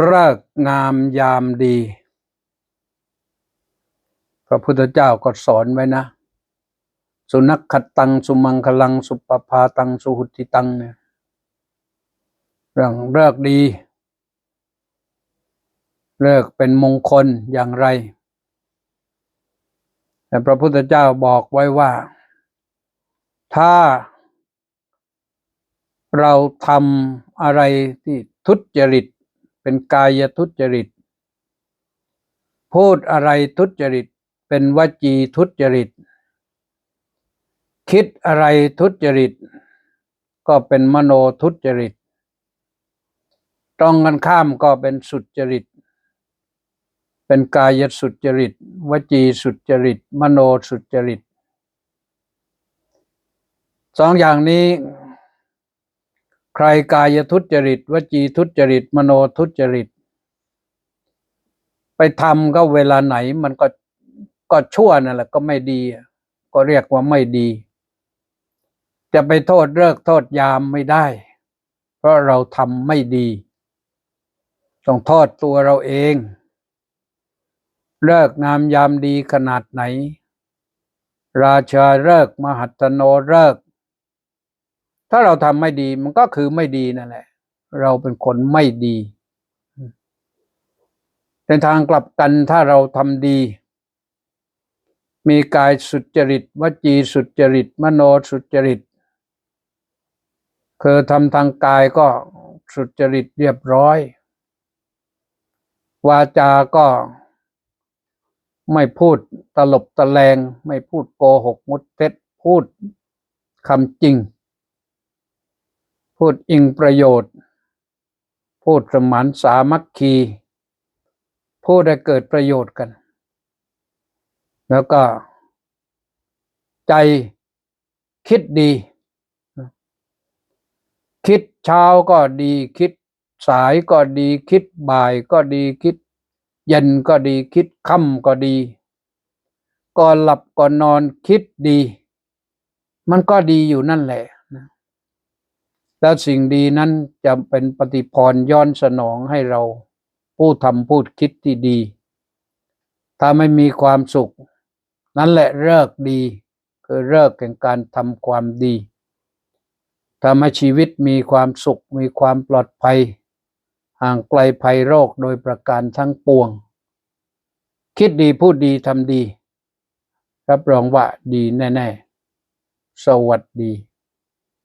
เลิกงามยามดี พระพุทธเจ้าก็สอนไว้นะ สุนัขขตัง สุมังคลัง สุปภาตัง สุหุติตังเนี่ยเรื่องเลิกดี เลิกเป็นมงคลอย่างไร แต่พระพุทธเจ้าบอกไว้ว่า ถ้าเราทำอะไรที่ทุจริต เป็นกายทุจริต พูดอะไรทุจริต เป็นวจีทุจริต คิดอะไรทุจริต ก็เป็นมโนทุจริต ตรงกันข้ามก็เป็นสุจริต เป็นกายสุจริต วจีสุจริต มโนสุจริต สองอย่างนี้ ใครกายทุจริต วจีทุจริต มโนทุจริต ไปทำก็เวลาไหนมันก็ก็ชั่วนั่นแหละก็ไม่ดี ก็เรียกว่าไม่ดี จะไปโทษเลิกโทษยามไม่ได้ เพราะเราทำไม่ดี ต้องโทษตัวเราเอง เลิกงามยามดีขนาดไหน ราชาเลิกมหัตโนเลิก ถ้าเราทำไม่ดีมันก็คือไม่ดีนั่นแหละ เราเป็นคนไม่ดีในทางกลับกันถ้าเราทำดี มีกายสุจริตวจีสุจริต มโนสุจริตคือทำทางกายก็สุจริตเรียบร้อย วาจาก็ไม่พูดตลบตะแลง ไม่พูดโกหกมุดเท็จพูดคำจริง พูดอิงประโยชน์ พูดสมานสามัคคี พูดให้เกิดประโยชน์กัน แล้วก็ ใจคิดดี คิดเช้าก็ดีคิดสายก็ดีคิดบ่ายก็ดีคิด เย็นก็ดีคิดค่ำก็ดีก่อนหลับก่อนนอนคิดดี มันก็ดีอยู่นั่นแหละนะ แล้วสิ่งดีนั้นจะเป็นปฏิพรย้อนสนองให้เราผู้ทำพูดคิดที่ดี ถ้าไม่มีความสุข นั่นแหละเลิกดี คือเลิกแห่งการทำความดีทำให้ชีวิตมีความสุข มีความปลอดภัย ห่างไกลภัยโรคโดยประการทั้งปวง คิดดีพูดดีทำดี รับรองว่าดีแน่ ๆ สวัสดี